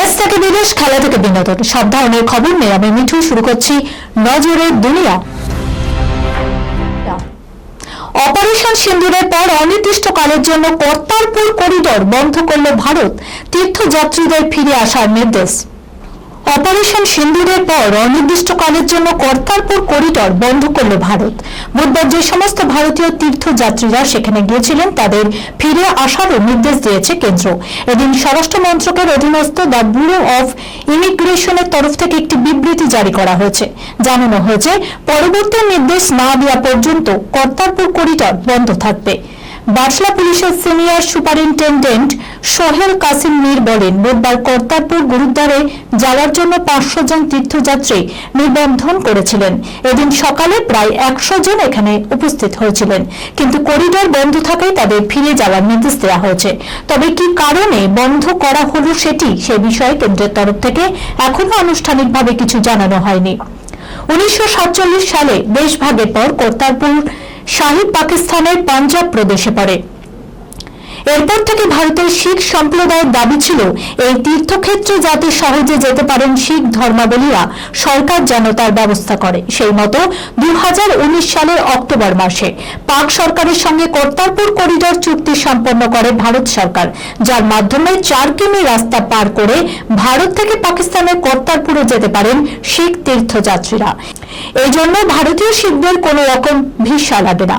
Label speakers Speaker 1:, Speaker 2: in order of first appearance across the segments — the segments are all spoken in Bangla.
Speaker 1: দেশ থেকে বিদেশ, খেলা থেকে বিনোদন। সব ধরনের খবর নিয়ে আমি মিঠু। শুরু করছি নজরের দুনিয়া। অপারেশন সিন্দুরের পর অনির্দিষ্টকালের জন্য কর্তারপুর করিডর বন্ধ করল ভারত। তীর্থযাত্রীদের ফিরে আসার নির্দেশ। অপারেশন সিন্দুরের পর অনির্দিষ্টকালের জন্য কর্তারপুর করিডোর বন্ধ করল ভারত। বুধবার যে সমস্ত ভারতীয় তীর্থযাত্রীরা সেখানে গিয়েছিলেন, তাদের ফিরে আসারও নির্দেশ দিয়েছে কেন্দ্র। এদিন স্বরাষ্ট্র মন্ত্রকের অধীনস্থ দ্য ব্যুরো অফ ইমিগ্রেশনের তরফ থেকে একটি বিবৃতি জারি করা হয়েছে। জানানো হয়েছে, পরবর্তী নির্দেশ না দেওয়া পর্যন্ত কর্তারপুর করিডোর বন্ধ থাকবে। বাটলা পুলিশের সিনিয়র সুপারিনটেন্ডেন্ট সোহেল কাসিম মীর বলেন, বুধবার কর্তারপুর গুরুদ্বারে যাওয়ার জন্য পাঁচশো জন তীর্থযাত্রী নিবন্ধন করেছিলেন। এদিন সকালে প্রায় একশো জন এখানে উপস্থিত হয়েছিলেন। কিন্তু করিডোর বন্ধ থাকায় তাদের ফিরে যাওয়ার নির্দেশ দেওয়া হয়েছে। তবে কি কারণে বন্ধ করা হলো সেটি সে বিষয়ে কেন্দ্রের তরফ থেকে এখনও আনুষ্ঠানিকভাবে কিছু জানানো হয়নি। উনিশশো সাতচল্লিশ সালে দেশভাগের পর কর্তারপুর শাহী পাকিস্তানের পাঞ্জাব প্রদেশে পড়ে। এরপর থেকে ভারতের শিখ সম্প্রদায়ের দাবি ছিল, এই তীর্থক্ষেত্রে যাতে সহজে যেতে পারেন শিখ ধর্মাবলীরা, সরকার যেন তার ব্যবস্থা করে। সেই মতো দু হাজার উনিশ সালের অক্টোবর মাসে পাক সরকারের সঙ্গে কর্তারপুর করিডর চুক্তি সম্পন্ন করে ভারত সরকার, যার মাধ্যমে চার কিমি রাস্তা পার করে ভারত থেকে পাকিস্তানের কর্তারপুরে যেতে পারেন শিখ তীর্থযাত্রীরা। এই জন্য ভারতীয় শিখদের কোনো রকম ভিসা লাগে না।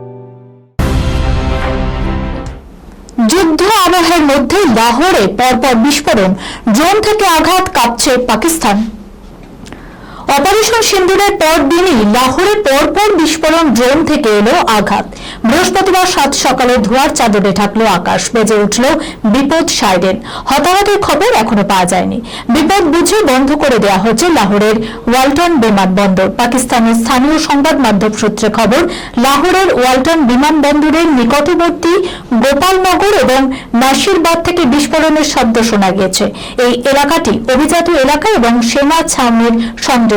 Speaker 1: যুদ্ধ আবহের মধ্যে লাহোরে পরপর বিস্ফোরণ। ড্রোন থেকে আঘাত কাঁপছে পাকিস্তান। অপারেশন সিন্দুরের পর দিনই লাহোরে পরপর বিস্ফোরণ ড্রোন থেকে এলো আঘাত। বৃহস্পতিবার সাত সকালে ধোয়ার চাদরে ঢাকলো আকাশ, বেজে উঠল বিপদ সাইরেন। হতাহতের খবর এখনও পাওয়া যায়নি। বিপদ বুঝে বন্ধ করে দেওয়া হয়েছে লাহোরের ওয়ালটন বিমানবন্দর। পাকিস্তানের স্থানীয় সংবাদ মাধ্যম সূত্রে খবর, লাহোরের ওয়ালটন বিমানবন্দরের নিকটবর্তী গোপালনগর এবং নাসিরবাদ থেকে বিস্ফোরণের শব্দ শোনা গিয়েছে। এই এলাকাটি অভিজাত এলাকা এবং সেনা ছাউনির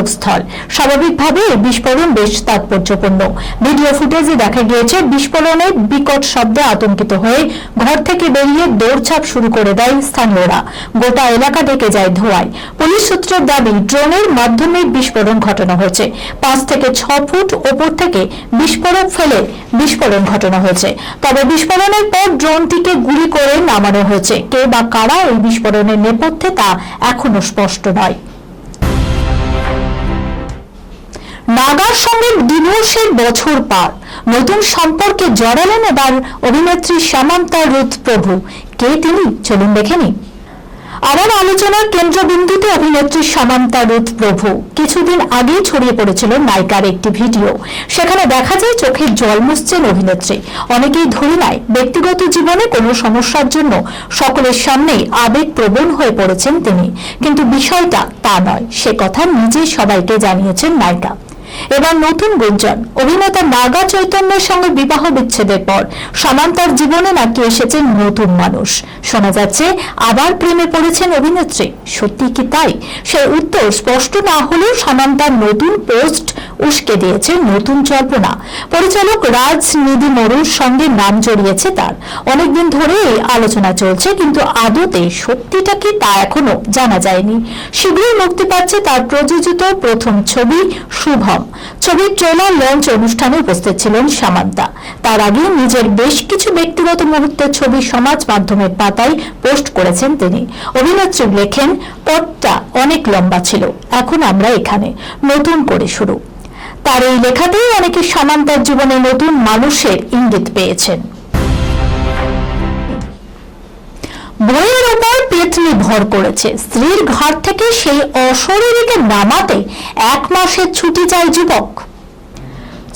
Speaker 1: সংযোগস্থল স্বাভাবিকভাবে এই বিস্ফোরণ বেশ তাৎপর্যপূর্ণ। ভিডিও ফুটেজে দেখা গিয়েছে বিস্ফোরণের বিকট শব্দে আতঙ্কিত হয়ে ঘর থেকে বেরিয়ে দৌড়ছাপ শুরু করে দেয় স্থানীয়রা। গোটা এলাকা ডেকে যায় ধোঁয়ায়। পুলিশ সূত্রের দাবি, ড্রোনের মাধ্যমে বিস্ফোরণ ঘটানো হয়েছে। পাঁচ থেকে ছ ফুট ওপর থেকে বিস্ফোরক ফেলে বিস্ফোরণ ঘটানো হয়েছে। তবে বিস্ফোরণের পর ড্রোনটিকে গুলি করে নামানো হয়েছে। কে বা কারা এই বিস্ফোরণের নেপথ্যে তা এখনও স্পষ্ট নয়। নাগার সঙ্গে ডিভোর্সের বছর পার। নতুন সম্পর্কে জড়ালেন এবার অভিনেত্রী সামান্তা রুথ প্রভু। কে তিনি? চলুন দেখে নিই। আমার আলোচনার কেন্দ্রবিন্দুতে অভিনেত্রী সামান্তা রুথ প্রভু। কিছুদিন আগেই ছড়িয়ে পড়েছিল নায়িকার একটি ভিডিও। সেখানে দেখা যায় চোখের জল মুছছেন অভিনেত্রী। অনেকেই ধরে নেয়, ব্যক্তিগত জীবনে কোনো সমস্যার জন্য সকলের সামনেই আবেগপ্রবণ হয়ে পড়েছেন তিনি। কিন্তু বিষয়টা তা নয়, সে কথা নিজেই সবাইকে জানিয়েছেন নায়িকা। এবার নতুন গুঞ্জন। অভিনেতা নাগা চৈতন্যের সঙ্গে বিবাহ বিচ্ছেদের পর সামান্তার জীবনে নাকি এসেছেন নতুন মানুষ। শোনা যাচ্ছে, আবার প্রেমে পড়েছেন অভিনেত্রী। সত্যি কি তাই? সে উত্তর স্পষ্ট না হলেও সামান্তার নতুন পোস্ট উস্কে দিয়েছে নতুন জল্পনা। পরিচালক রাজ নিধি মরুর সঙ্গে নাম জড়িয়েছে তার। অনেকদিন ধরে এই আলোচনা চলছে, কিন্তু আদতে সত্যিটা কি তা এখনও জানা যায়নি। শীঘ্রই মুক্তি পাচ্ছে তার প্রযোজিত প্রথম ছবি, শুভম। ছবির ট্রেলার লঞ্চ অনুষ্ঠানে উপস্থিত ছিলেন সামান্তা। তার আগে নিজের বেশ কিছু ব্যক্তিগত মুহূর্তের ছবি সমাজ মাধ্যমের পাতায় পোস্ট করেছেন তিনি। অভিনেত্রী লেখেন, পথটা অনেক লম্বা ছিল, এখন আমরা এখানে, নতুন করে শুরু। তার এই লেখাতেই অনেকে সামান্তার জীবনে নতুন মানুষের ইঙ্গিত পেয়েছেন। বইয়ের উপর পেতনি ভর করেছে। স্ত্রীর ঘর থেকে সেই অশরীরীকে নামাতে এক মাসের ছুটি চায় যুবক।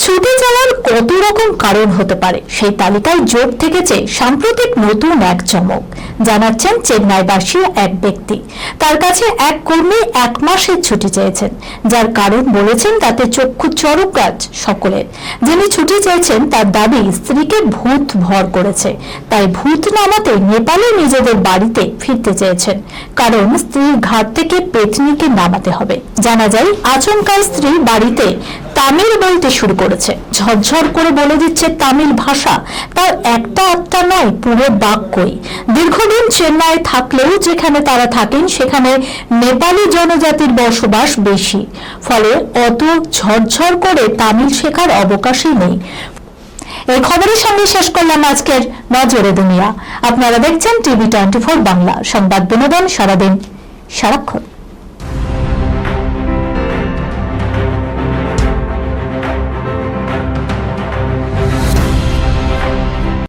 Speaker 1: ছুটি চাওয়ার কত রকম কারণ হতে পারে? সেই তালিকায় যোগ থেকেছে সাম্প্রতিক নতুন এক চমক, জানাচ্ছেন চেন্নাইবাসী এক ব্যক্তি। তার কাছে এক কর্মী এক মাসের ছুটি চেয়েছেন, যার কারণ বলেছেন তাতে চক্ষু চরক গাছ সকলের। যিনি ছুটি চেয়েছেন, তার দাবি স্ত্রীকে ভূত ভর করেছে। তাই ভূত নামাতে নেপালে নিজেদের বাড়িতে ফিরতে চেয়েছেন, কারণ স্ত্রীর ঘাট থেকে পেতনিকে নামাতে হবে। জানা যায় আচমকা স্ত্রী বাড়িতে তামিল বলতে শুরু করেছে। ঝরঝর করে বলে দিচ্ছে তামিল ভাষা। তার একটা আত্মা নয়, পুরো বাক্যই। দীর্ঘদিন চেন্নাই থাকলেও যেখানে তারা থাকেন, সেখানে নেপালি জনজাতির বসবাস বেশি। ফলে অত ঝরঝর করে তামিল শেখার অবকাশই নেই। এই খবরের সঙ্গে শেষ করলাম আজকের নজরে দুনিয়া। আপনারা দেখছেন টিভি টোয়েন্টি ফোর বাংলা। সংবাদ বিনোদন সারাদিন সারাক্ষণ।